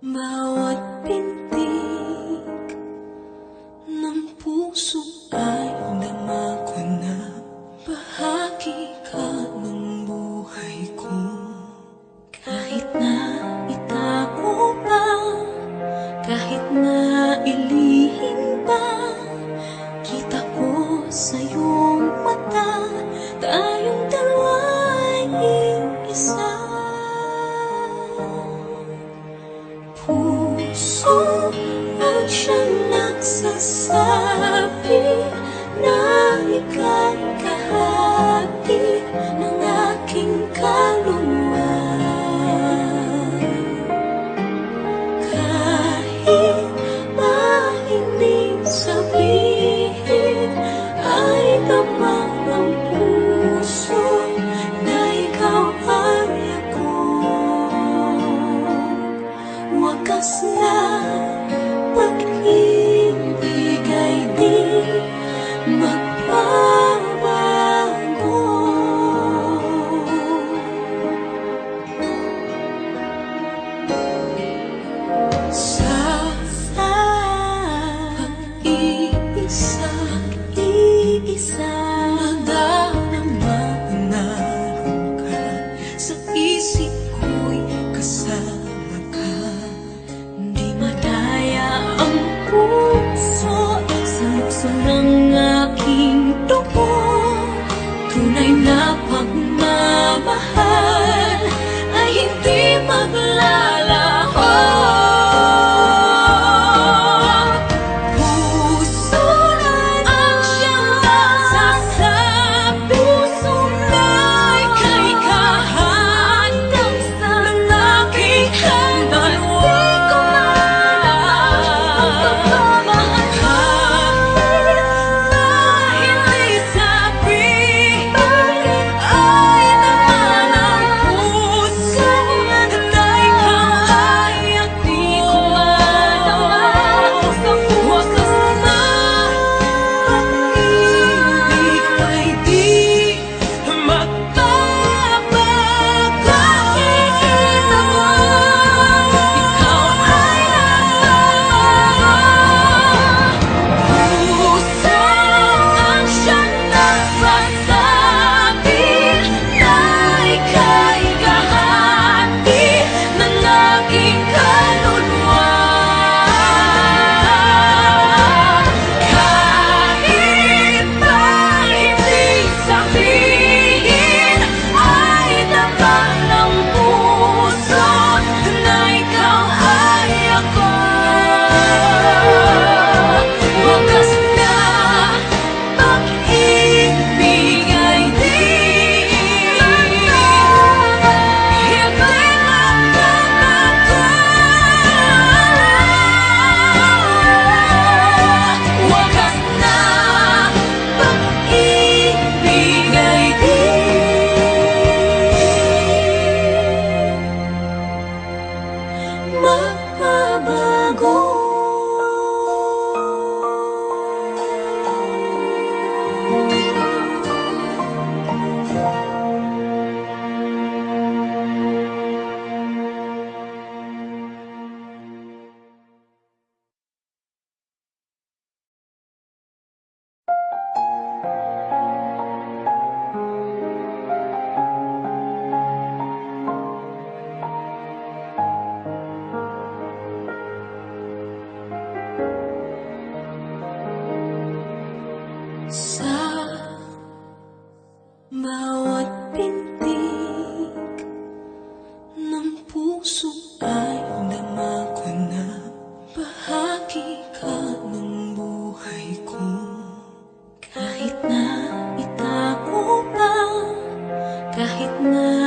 Bawat pintig sabe Magbabago Sa bawat pintig ng puso ay dama ko na bahagi ka ng buhay ko. Kahit na itago pa kahit na